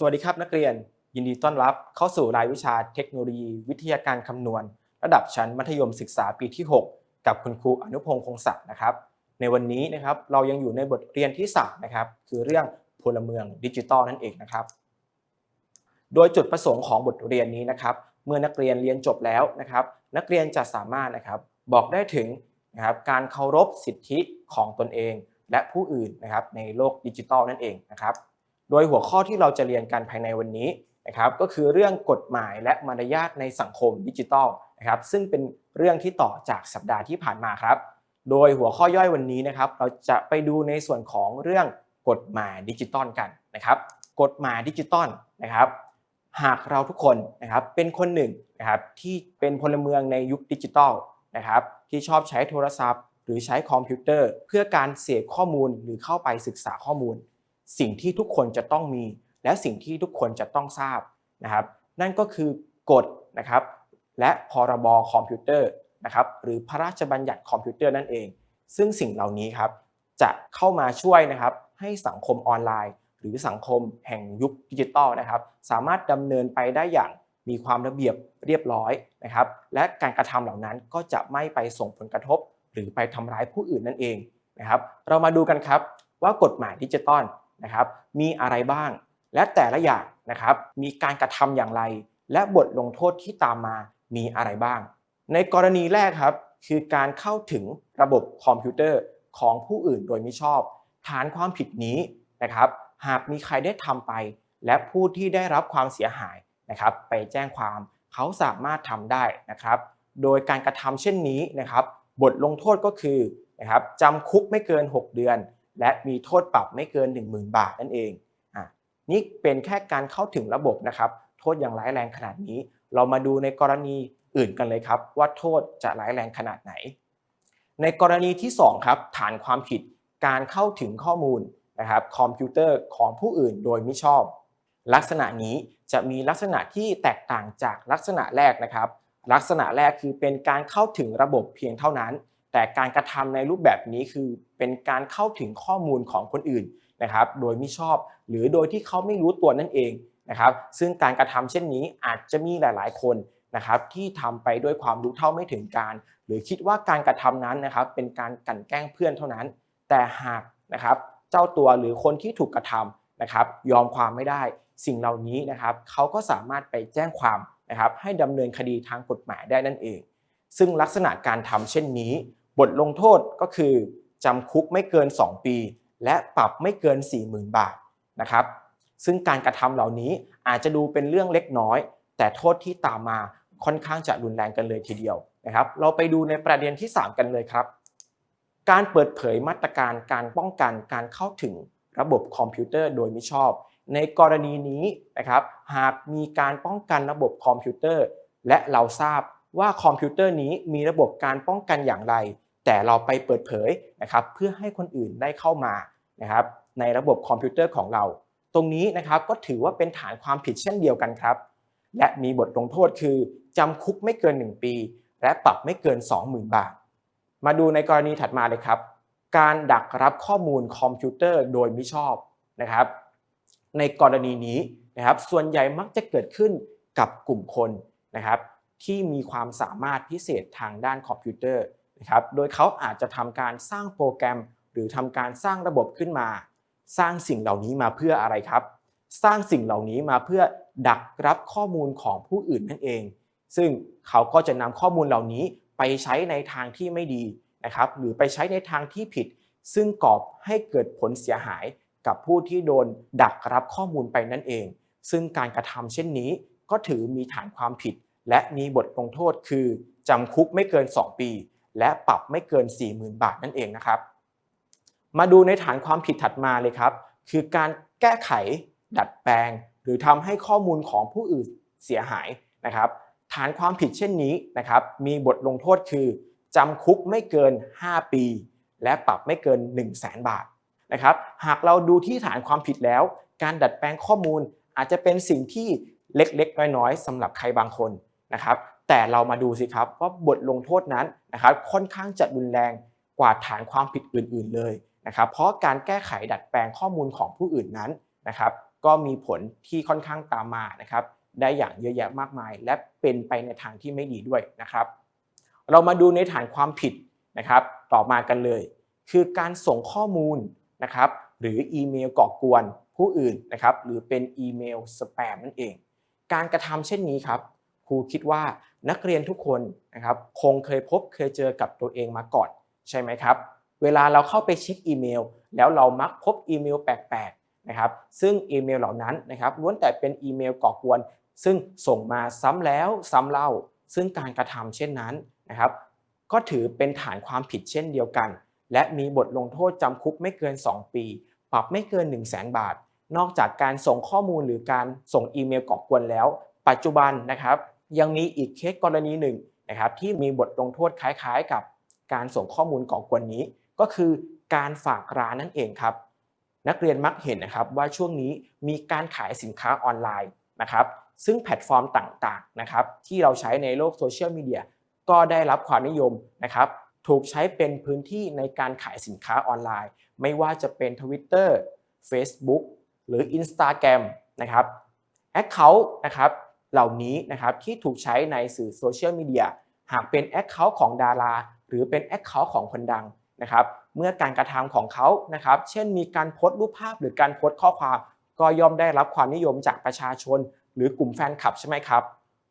สวัสดีครับนักเรียน ยินดีต้อนรับเข้าสู่รายวิชาเทคโนโลยี วิทยาการคำนวณ ระดับชั้นมัธยมศึกษาปีที่ 6 กับคุณครูอนุพงศ์คงศักดิ์นะครับ ในวันนี้นะครับเรายังอยู่ในบทเรียนที่3นะครับคือเรื่องพลเมืองดิจิทัลนั่นเองนะครับ โดยจุดประสงค์ของบทเรียนนี้นะครับ เมื่อนักเรียนเรียนจบแล้วนะครับ นักเรียนจะสามารถนะครับบอกได้ถึงนะครับการเคารพสิทธิของตนเอง และผู้อื่นนะครับในโลกดิจิทัลนั่นเองนะครับ โดยหัวข้อที่เราจะเรียนกันภายในวันนี้นะครับก็คือเรื่องกฎหมายและมารยาทในสังคมดิจิทัลนะครับซึ่งเป็นเรื่องที่ต่อจากสัปดาห์ที่ผ่านมาครับ โดยหัวข้อย่อยวันนี้นะครับเราจะไปดูในส่วนของเรื่องกฎหมายดิจิตอลกันนะครับกฎหมายดิจิตอลนะครับหากเราทุกคนนะครับเป็นคนหนึ่งนะครับที่เป็นพลเมืองในยุคดิจิทัลนะครับที่ชอบใช้โทรศัพท์ หรือใช้คอมพิวเตอร์ เพื่อการเสพข้อมูลหรือเข้าไปศึกษาข้อมูล สิ่งที่ทุกคนจะต้องมี และสิ่งที่ทุกคนจะต้องทราบนะครับ นั่นก็คือกฎนะครับ และพรบคอมพิวเตอร์นะครับ หรือพระราชบัญญัติคอมพิวเตอร์นั่นเอง ซึ่งสิ่งเหล่านี้ครับจะเข้ามาช่วยนะครับ ให้สังคมออนไลน์ หรือสังคมแห่งยุคดิจิตอลนะครับ สามารถดำเนินไปได้อย่างมีความระเบียบเรียบร้อยนะครับ และการกระทำเหล่านั้นก็จะไม่ไปส่งผลกระทบ หรือไปทำร้ายผู้อื่นนั่นเองนะครับ เรามาดูกันครับว่ากฎหมายดิจิตอล นะครับมีอะไรบ้าง และแต่ละอย่างนะครับมีการกระทำอย่างไร และบทลงโทษที่ตามมามีอะไรบ้าง ในกรณีแรกครับคือการเข้าถึงระบบคอมพิวเตอร์ของผู้อื่นโดยมิชอบ ฐานความผิดนี้นะครับหากมีใครได้ทำไป และผู้ที่ได้รับความเสียหายนะครับไปแจ้งความเขาสามารถทำได้นะครับโดยการกระทำเช่นนี้นะครับบทลงโทษก็คือนะครับจำคุกไม่เกิน 6 เดือน และมีโทษปรับไม่เกิน 10,000 บาทนั่นเองอะนี่เป็นแค่การเข้าถึงระบบนะครับโทษอย่างร้ายแรงขนาดนี้ เรามาดูในกรณีอื่นกันเลยครับ ว่าโทษจะร้ายแรงขนาดไหน ในกรณีที่2ครับฐานความผิดการเข้าถึงข้อมูลนะครับคอมพิวเตอร์ของผู้อื่นโดยมิชอบ ลักษณะนี้จะมีลักษณะที่แตกต่างจากลักษณะแรกนะครับ ลักษณะแรกคือเป็นการเข้าถึงระบบเพียงเท่านั้น แต่การกระทำในรูปแบบนี้คือเป็นการเข้าถึงข้อมูลของคนอื่นนะครับ โดยไมิชอบหรือโดยที่เขาไม่รู้ตัวนั่นเองนะครับ ซึ่งการกระทำเช่นนี้อาจจะมีหลาย ๆ คนนะครับที่ทำไปด้วยความรู้เท่าไม่ถึงการ หรือคิดว่าการกระทำนั้นนะครับ เป็นการกันแกล้งเพื่อนเท่านั้น แต่หากนะครับเจ้าตัวหรือคนที่ถูกกระทำนะครับ ยอมความไม่ได้สิ่งเหล่านี้นะครับเขาก็สามารถไปแจ้งความนะครับ ให้ดำเนินคดีทางกฎหมายได้นั่นเอง ซึ่งลักษณะการทำเช่นนี้ บทลงโทษก็คือจำคุกไม่เกิน 2 ปี และปรับไม่เกิน 40,000 บาทนะครับ ซึ่งการกระทำเหล่านี้อาจจะดูเป็นเรื่องเล็กน้อย แต่โทษที่ตามมาค่อนข้างจะรุนแรงกันเลยทีเดียวนะครับ เราไปดูในประเด็นที่ 3 กันเลยครับ การเปิดเผยมาตรการการป้องกันการเข้าถึงระบบคอมพิวเตอร์โดยมิชอบ ในกรณีนี้นะครับ หากมีการป้องกันระบบคอมพิวเตอร์ และเราทราบว่าคอมพิวเตอร์นี้มีระบบการป้องกันอย่างไร แต่เราไปเปิดเผยนะครับเพื่อให้คนอื่นได้เข้ามานะครับในระบบคอมพิวเตอร์ของเรา ตรงนี้นะครับก็ถือว่าเป็นฐานความผิดเช่นเดียวกันครับ และมีบทลงโทษคือจำคุกไม่เกิน 1 ปี และปรับไม่เกิน 20,000 บาท มาดูในกรณีถัดมาเลยครับ การดักรับข้อมูลคอมพิวเตอร์โดยมิชอบนะครับ ในกรณีนี้นะครับส่วนใหญ่มักจะเกิดขึ้นกับกลุ่มคนนะครับที่มีความสามารถพิเศษทางด้านคอมพิวเตอร์ นะครับ โดยเขาอาจจะทำการสร้างโปรแกรม หรือทำการสร้างระบบขึ้นมา สร้างสิ่งเหล่านี้มาเพื่ออะไรครับ สร้างสิ่งเหล่านี้มาเพื่อดักรับข้อมูลของผู้อื่นนั่นเอง ซึ่งเขาก็จะนำข้อมูลเหล่านี้ไปใช้ในทางที่ไม่ดีนะครับ หรือไปใช้ในทางที่ผิด ซึ่งก่อให้เกิดผลเสียหายกับผู้ที่โดนดักรับข้อมูลไปนั่นเอง ซึ่งการกระทำเช่นนี้ก็ถือมีฐานความผิด และมีบทลงโทษคือจำคุกไม่เกิน 2 ปี และปรับไม่เกิน 40,000 บาทนั่นเองนะครับ มาดูในฐานความผิดถัดมาเลยครับ คือการแก้ไขดัดแปลง หรือทำให้ข้อมูลของผู้อื่นเสียหายนะครับ ฐานความผิดเช่นนี้นะครับ มีบทลงโทษคือจำคุกไม่เกิน 5 ปี และปรับไม่เกิน 1 0 0 0 0แบาทนะครับ หากเราดูที่ฐานความผิดแล้ว การดัดแปลงข้อมูลอาจจะเป็นสิ่งที่เล็กๆ น้อยๆสำหรับใครบางคนนะครับ แต่เรามาดูสิครับว่าบทลงโทษนั้นนะครับค่อนข้างจะรุนแรงกว่าฐานความผิดอื่น ๆเลยนะครับเพราะการแก้ไขดัดแปลงข้อมูลของผู้อื่นนั้นนะครับ ก็มีผลที่ค่อนข้างตามมานะครับ ได้อย่างเยอะแยะมากมาย และเป็นไปในทางที่ไม่ดีด้วยนะครับ เรามาดูในฐานความผิดนะครับ ต่อมากันเลย คือการส่งข้อมูลนะครับหรืออีเมลก่อกวนผู้อื่นนะครับ หรือเป็นอีเมลสแปมนั่นเอง การกระทำเช่นนี้ครับครูคิดว่า นักเรียนทุกคนนะครับคงเคยพบเคยเจอกับตัวเองมาก่อนใช่ไหมครับ เวลาเราเข้าไปเช็คอีเมล แล้วเรามักพบอีเมลแปลกๆนะครับซึ่งอีเมลเหล่านั้นนะครับล้วนแต่เป็นอีเมลก่อกวน ซึ่งส่งมาซ้ำแล้วซ้ำเล่า ซึ่งการกระทำเช่นนั้นนะครับ ก็ถือเป็นฐานความผิดเช่นเดียวกัน และมีบทลงโทษจำคุกไม่เกิน 2 ปี ปรับไม่เกิน 1 0 0 0 0แบาท นอกจากการส่งข้อมูลหรือการส่งอีเมลก่อกวนแล้ว ปัจจุบันนะครับ ยังมีอีกเคสกรณีหนึ่งนะครับที่มีบทลงโทษคล้ายๆ กับการส่งข้อมูลก่อกวนนี้ ก็คือการฝากร้านนั่นเองครับ นักเรียนมักเห็นนะครับว่าช่วงนี้มีการขายสินค้าออนไลน์นะครับ ซึ่งแพลตฟอร์มต่างๆนะครับที่เราใช้ในโลกโซเชียลมีเดียก็ได้รับความนิยมนะครับถูกใช้เป็นพื้นที่ในการขายสินค้าออนไลน์ ไม่ว่าจะเป็น Twitter Facebook หรือ Instagram นะครับ Account นะครับ เหล่านี้นะครับที่ถูกใช้ในสื่อโซเชียลมีเดียหากเป็น Account ของดารา หรือเป็น Account ของคนดังนะครับเมื่อการกระทำของเขานะครับ เช่นมีการโพสต์รูปภาพหรือการโพสต์ข้อความ ก็ย่อมได้รับความนิยมจากประชาชน หรือกลุ่มแฟนคลับใช่ไหมครับ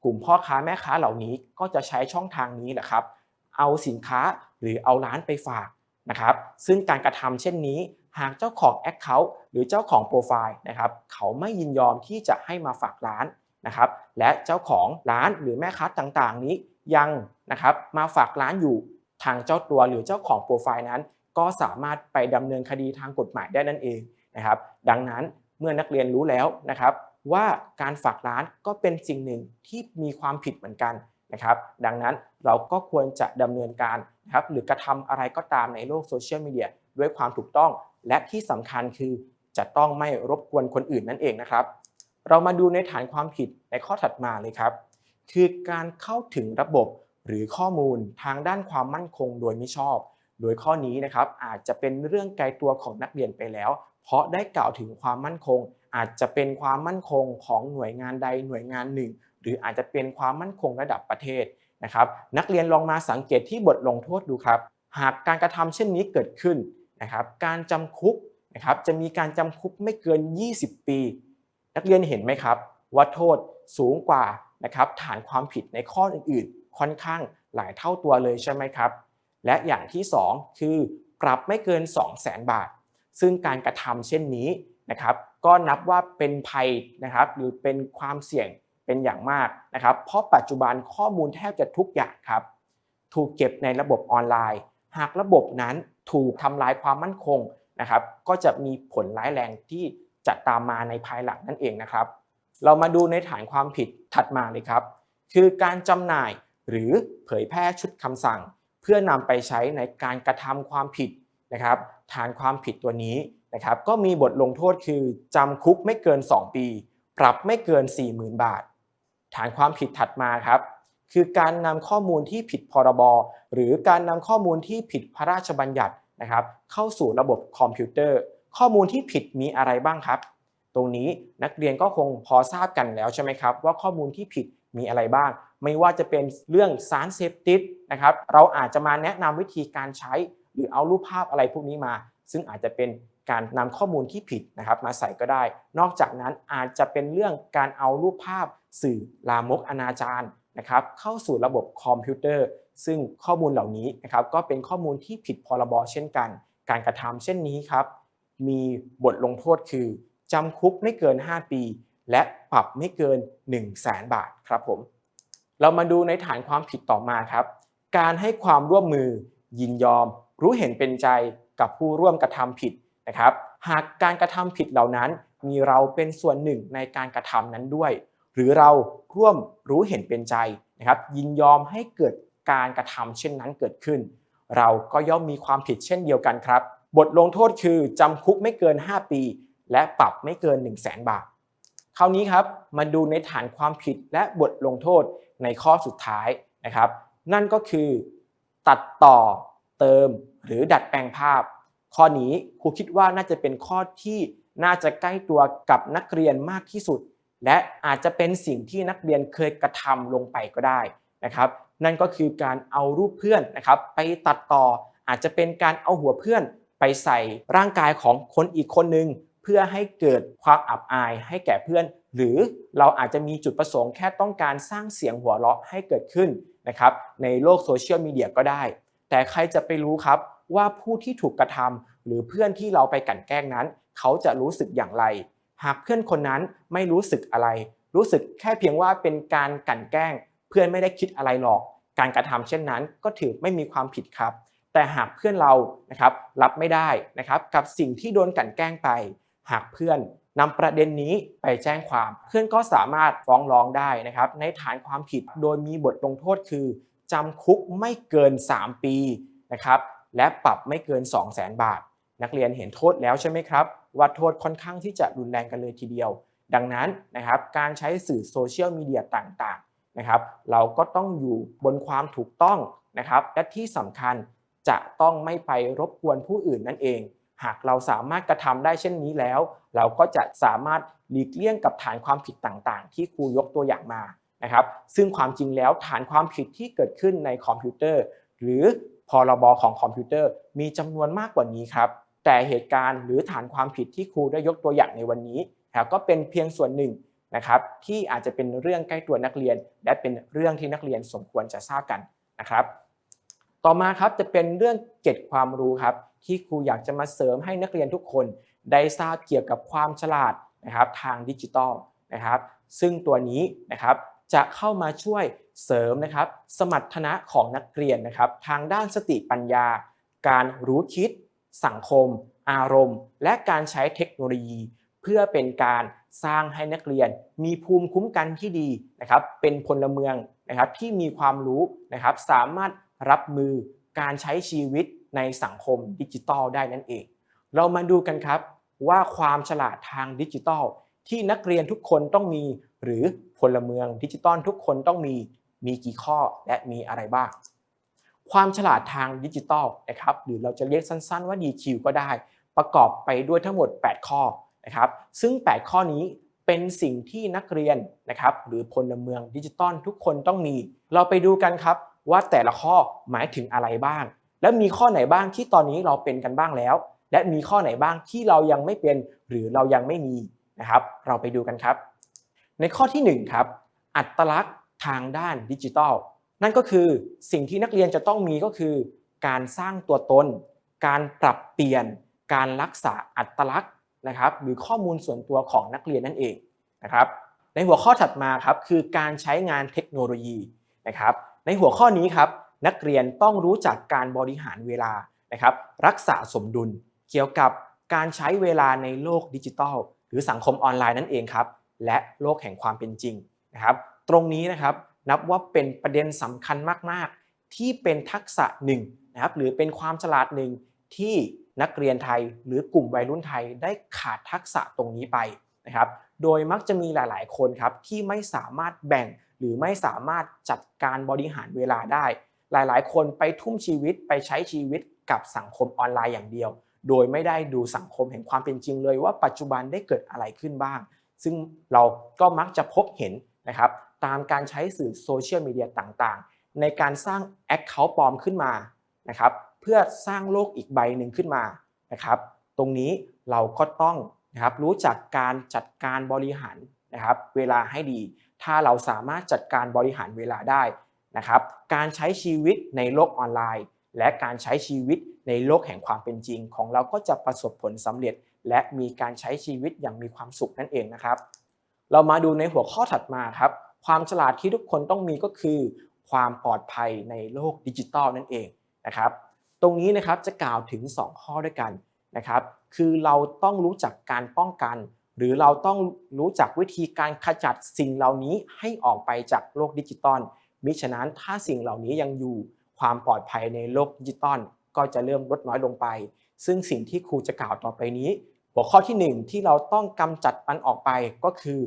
กลุ่มพ่อค้าแม่ค้าเหล่านี้ก็จะใช้ช่องทางนี้แหละครับ เอาสินค้าหรือเอาร้านไปฝากนะครับ ซึ่งการกระทำเช่นนี้หากเจ้าของ Account หรือเจ้าของโปรไฟล์นะครับ เขาไม่ยินยอมที่จะให้มาฝากร้าน นะครับและเจ้าของร้านหรือแม่ค้าต่างๆ นี้ยังนะครับมาฝากร้านอยู่ทางเจ้าตัวหรือเจ้าของโปรไฟล์นั้น ก็สามารถไปดำเนินคดีทางกฎหมายได้นั่นเองนะครับดังนั้นเมื่อนักเรียนรู้แล้วนะครับ ว่าการฝากร้านก็เป็นสิ่งหนึ่งที่มีความผิดเหมือนกันนะครับ ดังนั้นเราก็ควรจะดำเนินการนะครับหรือกระทำอะไรก็ตามในโลกโซเชียลมีเดียด้วยความถูกต้อง และที่สำคัญคือจะต้องไม่รบกวนคนอื่นนั่นเองนะครับ เรามาดูในฐานความผิดในข้อถัดมาเลยครับ คือการเข้าถึงระบบหรือข้อมูลทางด้านความมั่นคงโดยม่ชอบ โดยข้อนี้นะครับอาจจะเป็นเรื่องไกลตัวของนักเรียนไปแล้ว เพราะได้กล่าวถึงความมั่นคง อาจจะเป็นความมั่นคงของหน่วยงานใดหน่วยงานหนึ่ง หรืออาจจะเป็นความมั่นคงระดับประเทศนะครับนักเรียนลองมาสังเกตที่บทลงโทษดูครับ หากการกระทำเช่นนี้เกิดขึ้นนะครับการจำคุกนะครับจะมีการจำคุกไม่เกิน 20 ปี นักเรียนเห็นไหมครับ ว่าโทษสูงกว่านะครับฐานความผิดในข้ออื่นๆ ค่อนข้างหลายเท่าตัวเลยใช่ไหมครับ และอย่างที่ 2 คือปรับไม่เกิน 2 0 0 0 0 0บาท ซึ่งการกระทำเช่นนี้นะครับ ก็นับว่าเป็นภัยนะครับหรือเป็นความเสี่ยงเป็นอย่างมากนะครับ เพราะปัจจุบันข้อมูลแทบจะทุกอย่างครับ ถูกเก็บในระบบออนไลน์ หากระบบนั้นถูกทำลายความมั่นคงนะครับ ก็จะมีผลร้ายแรงที่ จะตามมาในภายหลังนั่นเองนะครับ เรามาดูในฐานความผิดถัดมาเลยครับ คือการจำหน่ายหรือเผยแพร่ชุดคำสั่ง เพื่อนำไปใช้ในการกระทำความผิดนะครับฐานความผิดตัวนี้นะครับก็มีบทลงโทษคือจำคุกไม่เกิน 2 ปี ปรับไม่เกิน 40,000 บาท ฐานความผิดถัดมาครับ คือการนำข้อมูลที่ผิดพรบหรือการนำข้อมูลที่ผิดพระราชบัญญัตินะครับเข้าสู่ระบบคอมพิวเตอร์ ข้อมูลที่ผิดมีอะไรบ้างครับ ตรงนี้นักเรียนก็คงพอทราบกันแล้วใช่ไหมครับ ว่าข้อมูลที่ผิดมีอะไรบ้าง ไม่ว่าจะเป็นเรื่องสารเสพติดนะครับ เราอาจจะมาแนะนำวิธีการใช้ หรือเอารูปภาพอะไรพวกนี้มา ซึ่งอาจจะเป็นการนำข้อมูลที่ผิดนะครับมาใส่ก็ได้ นอกจากนั้นอาจจะเป็นเรื่องการเอารูปภาพสื่อลามกอนาจารนะครับเข้าสู่ระบบคอมพิวเตอร์ ซึ่งข้อมูลเหล่านี้นะครับก็เป็นข้อมูลที่ผิดพรบเช่นกัน การกระทำเช่นนี้ครับ มีบทลงโทษคือจำคุกไม่เกิน 5 ปี และปรับไม่เกิน 1 0 0 0 0แสนบาทครับผม เรามาดูในฐานความผิดต่อมาครับ การให้ความร่วมมือ ยินยอม รู้เห็นเป็นใจกับผู้ร่วมกระทำผิดนะครับ หากการกระทำผิดเหล่านั้น มีเราเป็นส่วนหนึ่งในการกระทำนั้นด้วย หรือเราร่วมรู้เห็นเป็นใจนะครับยินยอมให้เกิดการกระทำเช่นนั้นเกิดขึ้น เราก็ย่อมมีความผิดเช่นเดียวกันครับ บทลงโทษคือจำคุกไม่เกิน 5 ปี และปรับไม่เกิน 1 0 0 0 0แสนบาท คราวนี้ครับมาดูในฐานความผิดและบทลงโทษในข้อสุดท้ายนะครับ นั่นก็คือตัดต่อเติมหรือดัดแปลงภาพ ข้อนี้ครูคิดว่าน่าจะเป็นข้อที่น่าจะใกล้ตัวกับนักเรียนมากที่สุด และอาจจะเป็นสิ่งที่นักเรียนเคยกระทำลงไปก็ได้นะครับนั่นก็คือการเอารูปเพื่อนนะครับ ไปตัดต่ออาจจะเป็นการเอาหัวเพื่อน ไปใส่ร่างกายของคนอีกคนนึง เพื่อให้เกิดความอับอายให้แก่เพื่อน หรือเราอาจจะมีจุดประสงค์แค่ต้องการสร้างเสียงหัวเราะให้เกิดขึ้นนะครับในโลกโซเชียลมีเดียก็ได้ แต่ใครจะไปรู้ครับว่าผู้ที่ถูกกระทำหรือเพื่อนที่เราไปกั่นแกล้งนั้น เขาจะรู้สึกอย่างไร หากเพื่อนคนนั้นไม่รู้สึกอะไร รู้สึกแค่เพียงว่าเป็นการกั่นแกล้ง เพื่อนไม่ได้คิดอะไรหรอก การกระทำเช่นนั้นก็ถือไม่มีความผิดครับ แต่หากเพื่อนเรานะครับรับไม่ได้นะครับกับสิ่งที่โดนกลั่นแกล้งไป หากเพื่อนนำประเด็นนี้ไปแจ้งความ เพื่อนก็สามารถฟ้องร้องได้นะครับในฐานความผิดโดยมีบทลงโทษคือจำคุกไม่เกิน 3 ปีนะครับและปรับไม่เกิน 2 0 0 0 0 0บาท นักเรียนเห็นโทษแล้วใช่ไหมครับ ว่าโทษค่อนข้างที่จะรุนแรงกันเลยทีเดียว ดังนั้นนะครับการใช้สื่อโซเชียลมีเดียต่างๆนะครับเราก็ต้องอยู่บนความถูกต้องนะครับและที่สำคัญ จะต้องไม่ไปรบกวนผู้อื่นนั่นเอง หากเราสามารถกระทำได้เช่นนี้แล้ว เราก็จะสามารถหลีกเลี่ยงกับฐานความผิดต่างๆ ที่ครูยกตัวอย่างมานะครับ ซึ่งความจริงแล้วฐานความผิดที่เกิดขึ้นในคอมพิวเตอร์ หรือพรบของคอมพิวเตอร์ มีจำนวนมากกว่านี้ครับ แต่เหตุการณ์หรือฐานความผิดที่ครูได้ยกตัวอย่างในวันนี้ครับก็เป็นเพียงส่วนหนึ่งนะครับที่อาจจะเป็นเรื่องใกล้ตัวนักเรียน และเป็นเรื่องที่นักเรียนสมควรจะทราบกันนะครับ ต่อมาครับจะเป็นเรื่องเก็บความรู้ครับ ที่ครูอยากจะมาเสริมให้นักเรียนทุกคน ได้ทราบเกี่ยวกับความฉลาดนะครับทางดิจิทัลนะครับซึ่งตัวนี้นะครับจะเข้ามาช่วยเสริมนะครับสมรรถนะของนักเรียนนะครับทางด้านสติปัญญา การรู้คิด สังคม อารมณ์ และการใช้เทคโนโลยี เพื่อเป็นการสร้างให้นักเรียน มีภูมิคุ้มกันที่ดีนะครับเป็นพลเมืองนะครับที่มีความรู้นะครับสามารถ รับมือการใช้ชีวิตในสังคมดิจิทัลได้นั่นเอง เรามาดูกันครับว่าความฉลาดทางดิจิทัล ที่นักเรียนทุกคนต้องมี หรือพลเมืองดิจิตอลทุกคนต้องมีมีกี่ข้อและมีอะไรบ้าง ความฉลาดทางดิจิทัลนะครับหรือเราจะเรียกสั้นๆว่า DQ ก็ได้ ประกอบไปด้วยทั้งหมด 8 ข้อนะครับซึ่ง 8 ข้อนี้เป็นสิ่งที่นักเรียนนะครับหรือพลเมืองดิจิตอลทุกคนต้องมี เราไปดูกันครับ ว่าแต่ละข้อหมายถึงอะไรบ้าง และมีข้อไหนบ้างที่ตอนนี้เราเป็นกันบ้างแล้ว และมีข้อไหนบ้างที่เรายังไม่เป็น หรือเรายังไม่มีนะครับ เราไปดูกันครับ ในข้อที่1ครับอัตลักษณ์ทางด้านดิจิทัลนั่นก็คือสิ่งที่นักเรียนจะต้องมีก็คือ การสร้างตัวตน การปรับเปลี่ยน การรักษาอัตลักษณ์นะครับ หรือข้อมูลส่วนตัวของนักเรียนนั่นเองนะครับ ในหัวข้อถัดมาครับคือการใช้งานเทคโนโลยีนะครับ ในหัวข้อนี้ครับนักเรียนต้องรู้จักการบริหารเวลานะครับ รักษาสมดุล เกี่ยวกับการใช้เวลาในโลกดิจิทัล หรือสังคมออนไลน์นั่นเองครับ และโลกแห่งความเป็นจริงนะครับ ตรงนี้นะครับนับว่าเป็นประเด็นสำคัญมาก ๆ ที่เป็นทักษะหนึ่งนะครับหรือเป็นความฉลาดหนึ่งที่นักเรียนไทยหรือกลุ่มวัยรุ่นไทยได้ขาดทักษะตรงนี้ไปนะครับ โดยมักจะมีหลาย ๆ คนครับที่ไม่สามารถแบ่ง หรือไม่สามารถจัดการบริหารเวลาได้ หลายๆ คนไปทุ่มชีวิตไปใช้ชีวิตกับสังคมออนไลน์อย่างเดียว โดยไม่ได้ดูสังคมแห่งความเป็นจริงเลยว่าปัจจุบันได้เกิดอะไรขึ้นบ้าง ซึ่งเราก็มักจะพบเห็นนะครับตามการใช้สื่อโซเชียลมีเดียต่างๆ ในการสร้าง Account ปลอมขึ้นมานะครับเพื่อสร้างโลกอีกใบหนึ่งขึ้นมานะครับตรงนี้เราก็ต้องนะครับรู้จักการจัดการบริหารนะครับเวลาให้ดี ถ้าเราสามารถจัดการบริหารเวลาได้นะครับ การใช้ชีวิตในโลกออนไลน์ และการใช้ชีวิตในโลกแห่งความเป็นจริง ของเราก็จะประสบผลสำเร็จ และมีการใช้ชีวิตอย่างมีความสุขนั่นเองนะครับ เรามาดูในหัวข้อถัดมาครับ ความฉลาดที่ทุกคนต้องมีก็คือ ความปลอดภัยในโลกดิจิทัลนั่นเองนะครับ ตรงนี้นะครับจะกล่าวถึง 2 ข้อด้วยกันนะครับ คือเราต้องรู้จักการป้องกัน หรือเราต้องรู้จักวิธีการขจัดสิ่งเหล่านี้ให้ออกไปจากโลกดิจิตอลมิฉะนั้นถ้าสิ่งเหล่านี้ยังอยู่ความปลอดภัยในโลกดิจิตอลก็จะเริ่มลดน้อยลงไป ซึ่งสิ่งที่ครูจะกล่าวต่อไปนี้ หัวข้อที่ 1 ที่เราต้องกำจัดมันออกไปก็คือ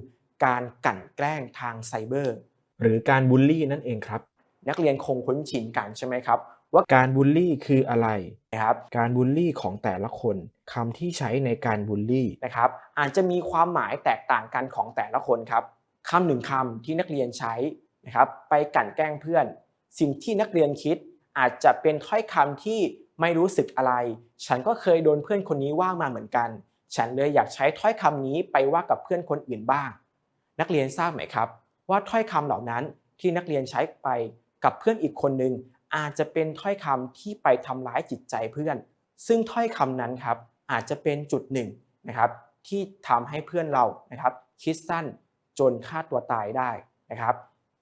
การกลั่นแกล้งทางไซเบอร์ หรือการบูลลี่นั่นเองครับ นักเรียนคงคุ้นชินกันใช่ไหมครับ ว่าการบูลลี่คืออะไรนะครับการบูลลี่ของแต่ละคนคำที่ใช้ในการบูลลี่นะครับอาจจะมีความหมายแตกต่างกันของแต่ละคนครับคำหนึ่งคำที่นักเรียนใช้นะครับไปกลั่นแกล้งเพื่อน สิ่งที่นักเรียนคิดอาจจะเป็นถ้อยคำที่ไม่รู้สึกอะไร ฉันก็เคยโดนเพื่อนคนนี้ว่ามาเหมือนกัน ฉันเลยอยากใช้ถ้อยคำนี้ไปว่ากับเพื่อนคนอื่นบ้าง นักเรียนทราบไหมครับ ว่าถ้อยคำเหล่านั้นที่นักเรียนใช้ไปกับเพื่อนอีกคนหนึ่ง อาจจะเป็นถ้อยคำที่ไปทำร้ายจิตใจเพื่อน ซึ่งถ้อยคำนั้นครับอาจจะเป็นจุดหนึ่งนะครับที่ทำให้เพื่อนเรานะครับคิดสั้นจนฆ่าตัวตายได้นะครับ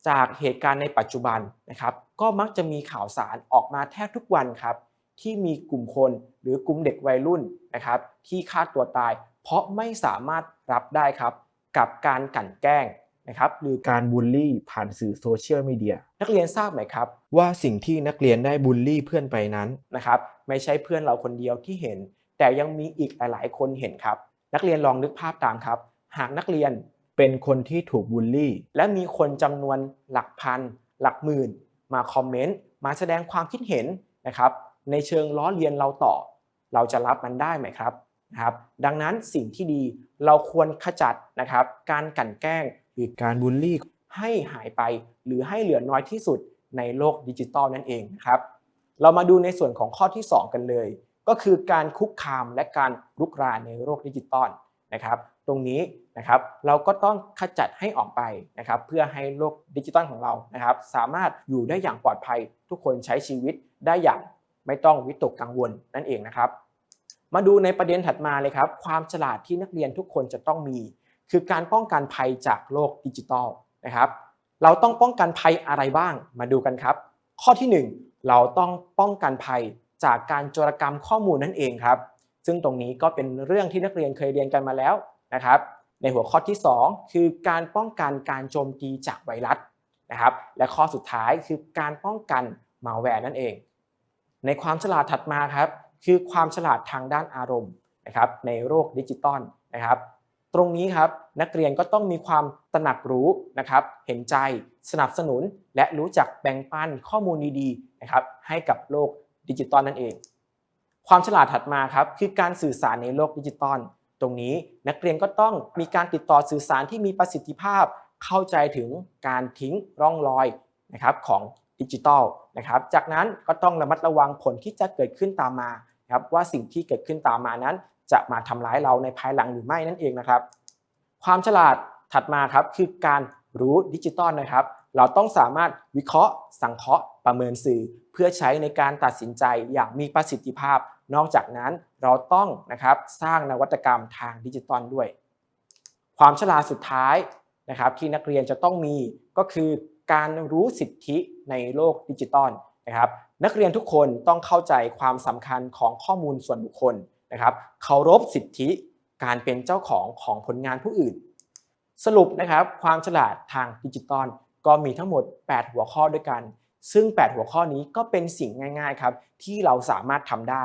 จากเหตุการณ์ในปัจจุบันนะครับ ก็มักจะมีข่าวสารออกมาแทบทุกวันครับ ที่มีกลุ่มคนหรือกลุ่มเด็กวัยรุ่นนะครับ ที่ฆ่าตัวตาย เพราะไม่สามารถรับได้ครับ กับการกลั่นแกล้ง นะครับหรือการบูลลี่ผ่านสื่อโซเชียลมีเดียนักเรียนทราบไหมครับ ว่าสิ่งที่นักเรียนได้บูลลี่เพื่อนไปนั้นนะครับไม่ใช่เพื่อนเราคนเดียวที่เห็น แต่ยังมีอีกหลาย ๆ คนเห็นครับ นักเรียนลองนึกภาพตามครับ หากนักเรียนเป็นคนที่ถูกบูลลี่ และมีคนจำนวนหลักพัน หลักหมื่น มาคอมเมนต์มาแสดงความคิดเห็นนะครับ ในเชิงล้อเลียนเราต่อ เราจะรับมันได้ไหมครับนะครับ ดังนั้นสิ่งที่ดีเราควรขจัดนะครับ การกั่นแกล้ง หรือการบูลลี่ให้หายไปหรือให้เหลือน้อยที่สุดในโลกดิจิตอลนั่นเองนะครับ เรามาดูในส่วนของข้อที่ 2 กันเลย ก็คือการคุกคามและการลุกรานในโลกดิจิตอลนะครับ ตรงนี้นะครับเราก็ต้องขจัดให้ออกไปนะครับเพื่อให้โลกดิจิตอลของเรานะครับ สามารถอยู่ได้อย่างปลอดภัย ทุกคนใช้ชีวิตได้อย่างไม่ต้องวิตกกังวลนั่นเองนะครับ มาดูในประเด็นถัดมาเลยครับ ความฉลาดที่นักเรียนทุกคนจะต้องมี คือการป้องกันภัยจากโลกดิจิทัลนะครับ เราต้องป้องกันภัยอะไรบ้างมาดูกันครับ ข้อที่ 1 เราต้องป้องกันภัยจากการโจรกรรมข้อมูลนั่นเองครับ ซึ่งตรงนี้ก็เป็นเรื่องที่นักเรียนเคยเรียนกันมาแล้วนะครับ ในหัวข้อที่ 2 คือการป้องกันการโจมตีจากไวรัสนะครับ และข้อสุดท้ายคือการป้องกันมาแวร์นั่นเอง ในความฉลาดถัดมาครับ คือความฉลาดทางด้านอารมณ์นะครับในโลกดิจิตอลนะครับ ตรงนี้ครับนักเรียนก็ต้องมีความตระหนักรู้นะครับ เห็นใจสนับสนุน และรู้จักแบ่งปันข้อมูลดีๆนะครับให้กับโลกดิจิตอลนั่นเอง ความฉลาดถัดมาครับคือการสื่อสารในโลกดิจิตอลตรงนี้นักเรียนก็ต้องมีการติดต่อสื่อสารที่มีประสิทธิภาพ เข้าใจถึงการทิ้งร่องรอยนะครับของดิจิทัลนะครับจากนั้นก็ต้องระมัดระวังผลที่จะเกิดขึ้นตามมาครับว่าสิ่งที่เกิดขึ้นตามมานั้น จะมาทำร้ายเราในภายหลังหรือไม่นั่นเองนะครับ ความฉลาดถัดมาครับคือการรู้ดิจิตอลนะครับ เราต้องสามารถวิเคราะห์ สังเคราะห์ประเมินสื่อ เพื่อใช้ในการตัดสินใจอย่างมีประสิทธิภาพ นอกจากนั้นเราต้องนะครับสร้างนวัตกรรมทางดิจิตอลด้วย ความฉลาดสุดท้ายนะครับที่นักเรียนจะต้องมีก็คือการรู้สิทธิในโลกดิจิตอลนะครับ นักเรียนทุกคนต้องเข้าใจความสำคัญของข้อมูลส่วนบุคคล นะครับเคารพสิทธิการเป็นเจ้าของของผลงานผู้อื่น สรุปนะครับความฉลาดทางดิจิตอลก็มีทั้งหมด 8 หัวข้อด้วยกัน ซึ่ง 8 หัวข้อนี้ก็เป็นสิ่งง่ายๆครับที่เราสามารถทำได้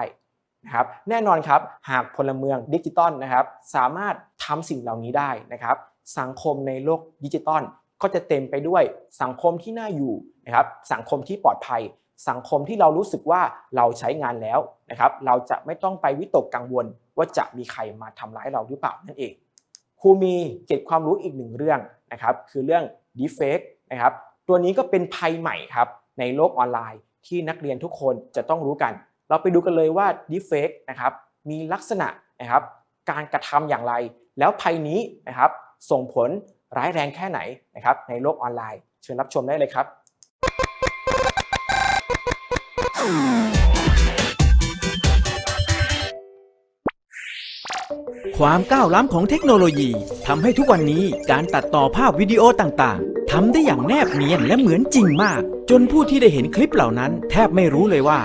นะครับแน่นอนครับหากพลเมืองดิจิตอลนะครับสามารถทำสิ่งเหล่านี้ได้นะครับสังคมในโลกดิจิตอลก็จะเต็มไปด้วยสังคมที่น่าอยู่นะครับสังคมที่ปลอดภัย สังคมที่เรารู้สึกว่าเราใช้งานแล้วนะครับ เราจะไม่ต้องไปวิตกกังวลว่าจะมีใครมาทำร้ายเราหรือเปล่านั่นเองครูมีเกร็ดความรู้อีกหนึ่งเรื่องนะครับคือเรื่อง deepfake นะครับตัวนี้ก็เป็นภัยใหม่ครับในโลกออนไลน์ ที่นักเรียนทุกคนจะต้องรู้กัน เราไปดูกันเลยว่า deepfake นะครับมีลักษณะนะครับการกระทำอย่างไร แล้วภัยนี้นะครับส่งผลร้ายแรงแค่ไหนนะครับในโลกออนไลน์ เชิญรับชมได้เลยครับ ความก้าวล้ำของเทคโนโลยีทำให้ทุกวันนี้การตัดต่อภาพวิดีโอต่างๆทำได้อย่างแนบเนียนและเหมือนจริงมาก จนผู้ที่ได้เห็นคลิปเหล่านั้น แทบไม่รู้เลยว่า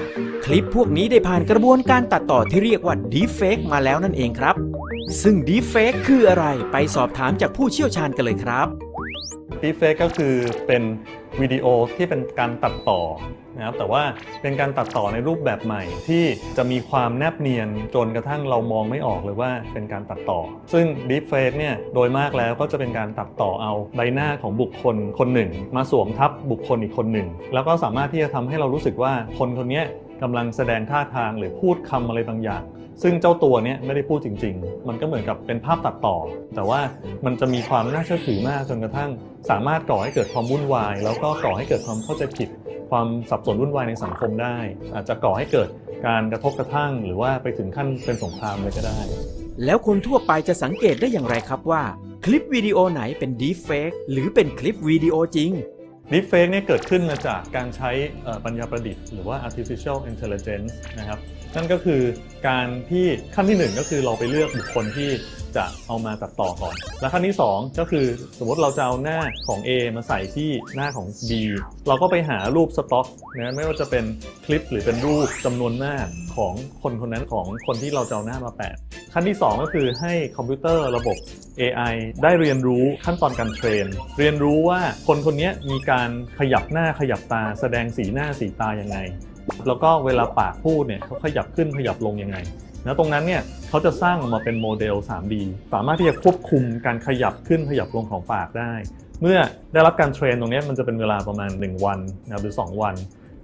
คลิปพวกนี้ได้ผ่านกระบวนการตัดต่อที่เรียกว่า Deepfake มาแล้วนั่นเองครับ ซึ่ง Deepfake คืออะไรไปสอบถามจากผู้เชี่ยวชาญกันเลยครับ Deepfake ก็คือเป็นวิดีโอที่เป็นการตัดต่อนะครับแต่ว่าเป็นการตัดต่อในรูปแบบใหม่ ที่จะมีความแนบเนียนจนกระทั่งเรามองไม่ออกเลยว่าเป็นการตัดต่อ ซึ่ง Deepfake เนี่ยโดยมากแล้วก็จะเป็นการตัดต่อเอาใบหน้าของบุคคลคนหนึ่ง มาสวมทับบุคคลอีกคนหนึ่ง แล้วก็สามารถที่จะทำให้เรารู้สึกว่าคนคนนี้ กำลังแสดงท่าทางหรือพูดคำอะไรบางอย่าง ซึ่งเจ้าตัวเนี้ยไม่ได้พูดจริง ๆ มันก็เหมือนกับเป็นภาพตัดต่อ แต่ว่ามันจะมีความน่าเชื่อถือมากจนกระทั่ง สามารถก่อให้เกิดความวุ่นวาย แล้วก็ก่อให้เกิดความเข้าใจผิด ความสับสนวุ่นวายในสังคมได้ อาจจะก่อให้เกิดการกระทบกระทั่ง หรือว่าไปถึงขั้นเป็นสงครามเลยก็ได้ แล้วคนทั่วไปจะสังเกตได้อย่างไรครับว่า คลิปวิดีโอไหนเป็น Deepfake หรือเป็นคลิปวิดีโอจริง ดิฟเฟกเนี่ยเกิดขึ้นมาจากการใช้ปัญญาประดิษฐ์หรือว่า artificial intelligence นะครับ นั่นก็คือการที่ขั้นที่หนึ่งก็คือเราไปเลือกบุคคลที่ จะเอามาตัดต่อก่อน และขั้นที่สองก็คือสมมติเราจะเอาหน้าของ A มาใส่ที่หน้าของ B เราก็ไปหารูปสต็อกนะไม่ว่าจะเป็นคลิปหรือเป็นรูปจำนวนมาของคนคนนั้นของคนที่เราจะเอาหน้ามาแปะขั้นที่ 2 ก็คือให้คอมพิวเตอร์ระบบ AI ได้เรียนรู้ขั้นตอนการเทรน เรียนรู้ว่าคนคนนี้มีการขยับหน้าขยับตา แสดงสีหน้าสีตายังไง แล้วก็เวลาปากพูดเนี่ยเขาขยับขึ้นขยับลงยังไง แล้วตรงนั้นเนี่ยเขาจะสร้างออกมาเป็นโมเดล 3D สามารถที่จะควบคุมการขยับขึ้นขยับลงของปากได้ เมื่อได้รับการเทรนตรงนี้มันจะเป็นเวลาประมาณ 1 วันนะหรือ 2 วัน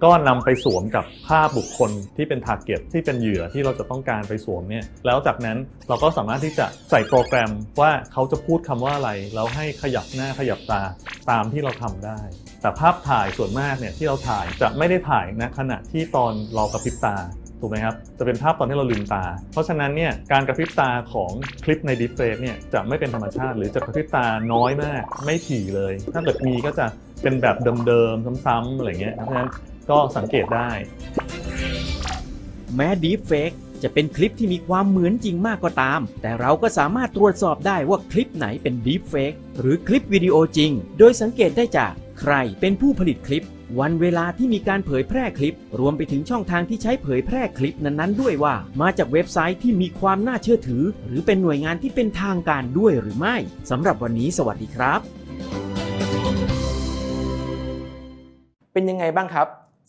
ก็นำไปสวมกับภาพบุคคลที่เป็น t a r g e t ที่เป็นเหยื่อที่เราจะต้องการไปสวมเนี่ยแล้วจากนั้นเราก็สามารถที่จะใส่โปรแกรมว่าเขาจะพูดคำว่าอะไร แล้วให้ขยับหน้าขยับตาตามที่เราทำได้แต่ภาพถ่ายส่วนมากเนี่ยที่เราถ่ายจะไม่ได้ถ่ายณขณะที่ตอนเรากระพริบตา ถูกไหมครับจะเป็นภาพตอนที่เราลืมตา เพราะฉะนั้นเนี่ยการกระพริบตาของคลิปใน Deepfake เนี่ยจะไม่เป็นธรรมชาติ หรือจะกระพริบตาน้อยมาก ไม่ถี่เลย ถ้าเกิดมีก็จะเป็นแบบเดิมๆซ้ำๆอะไรเงี้ยเพราะฉะนั้นก็สังเกตได้ แม้ Deepfake จะเป็นคลิปที่มีความเหมือนจริงมากก็ตาม แต่เราก็สามารถตรวจสอบได้ว่าคลิปไหนเป็น Deepfake หรือคลิปวิดีโอจริง โดยสังเกตได้จาก ใครเป็นผู้ผลิตคลิป วันเวลาที่มีการเผยแพร่คลิป รวมไปถึงช่องทางที่ใช้เผยแพร่คลิปนั้นๆ ด้วยว่า มาจากเว็บไซต์ที่มีความน่าเชื่อถือ หรือเป็นหน่วยงานที่เป็นทางการด้วยหรือไม่สำหรับวันนี้สวัสดีครับ เป็นยังไงบ้างครับ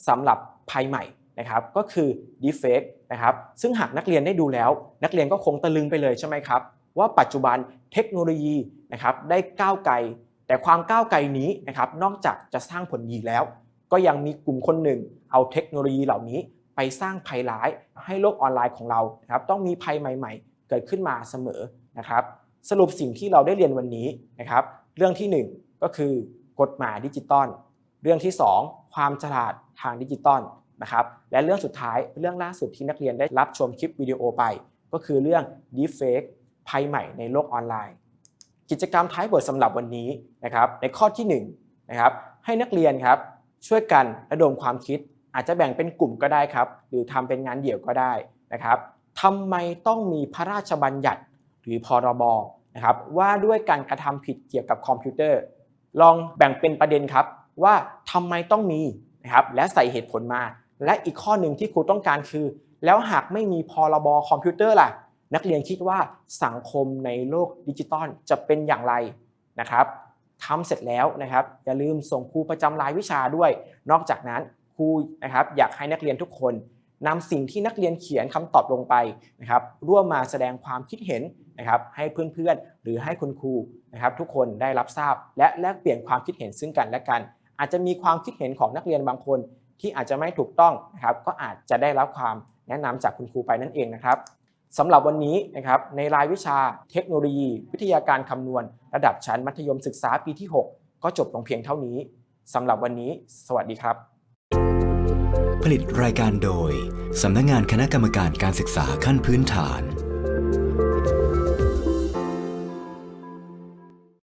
สำหรับภัยใหม่นะครับก็คือ deepfake นะครับซึ่งหากนักเรียนได้ดูแล้ว นักเรียนก็คงตะลึงไปเลยใช่ไหมครับ ว่าปัจจุบันเทคโนโลยีนะครับได้ก้าวไกล แต่ความก้าวไกลนี้นะครับนอกจากจะสร้างผลดีแล้ว ก็ยังมีกลุ่มคนหนึ่ง เอาเทคโนโลยีเหล่านี้ไปสร้างภัยร้ายให้โลกออนไลน์ของเรานะครับต้องมีภัยใหม่ ๆ เกิดขึ้นมาเสมอนะครับ สรุปสิ่งที่เราได้เรียนวันนี้นะครับ เรื่องที่หนึ่งก็คือกฎหมายดิจิตอลเรื่องที่ 2 ความฉลาดทางดิจิตอลนะครับและเรื่องสุดท้ายเรื่องล่าสุดที่นักเรียนได้รับชมคลิปวิดีโอไป ก็คือเรื่อง Deepfake ภัยใหม่ในโลกออนไลน์ กิจกรรมท้ายบทสำหรับวันนี้นะครับในข้อที่1นะครับให้นักเรียนครับช่วยกันระดมความคิด อาจจะแบ่งเป็นกลุ่มก็ได้ครับ หรือทำเป็นงานเดี่ยวก็ได้นะครับทำไมต้องมีพระราชบัญญัติหรือพรบนะครับว่าด้วยการกระทำผิดเกี่ยวกับคอมพิวเตอร์ ลองแบ่งเป็นประเด็นครับว่าทำไมต้องมีนะครับและใส่เหตุผลมา และอีกข้อหนึ่งที่ครูต้องการคือ แล้วหากไม่มีพรบคอมพิวเตอร์ล่ะ นักเรียนคิดว่าสังคมในโลกดิจิตอลจะเป็นอย่างไรนะครับทำเสร็จแล้วนะครับ อย่าลืมส่งครูประจำรายวิชาด้วย นอกจากนั้นครูนะครับอยากให้นักเรียนทุกคนนำสิ่งที่นักเรียนเขียนคำตอบลงไปนะครับ ร่วมมาแสดงความคิดเห็นนะครับ ให้เพื่อนๆ หรือให้คุณครูนะครับ ทุกคนได้รับทราบ และแลกเปลี่ยนความคิดเห็นซึ่งกันและกัน อาจจะมีความคิดเห็นของนักเรียนบางคน ที่อาจจะไม่ถูกต้องนะครับ ก็อาจจะได้รับความแนะนำจากคุณครูไปนั่นเองนะครับ สำหรับวันนี้นะครับในรายวิชาเทคโนโลยี วิทยาการคำนวณ ระดับชั้นมัธยมศึกษาปีที่ 6 ก็จบลงเพียงเท่านี้สำหรับวันนี้ สวัสดีครับ ผลิตรายการโดยสำนักงานคณะกรรมการการศึกษาขั้นพื้นฐาน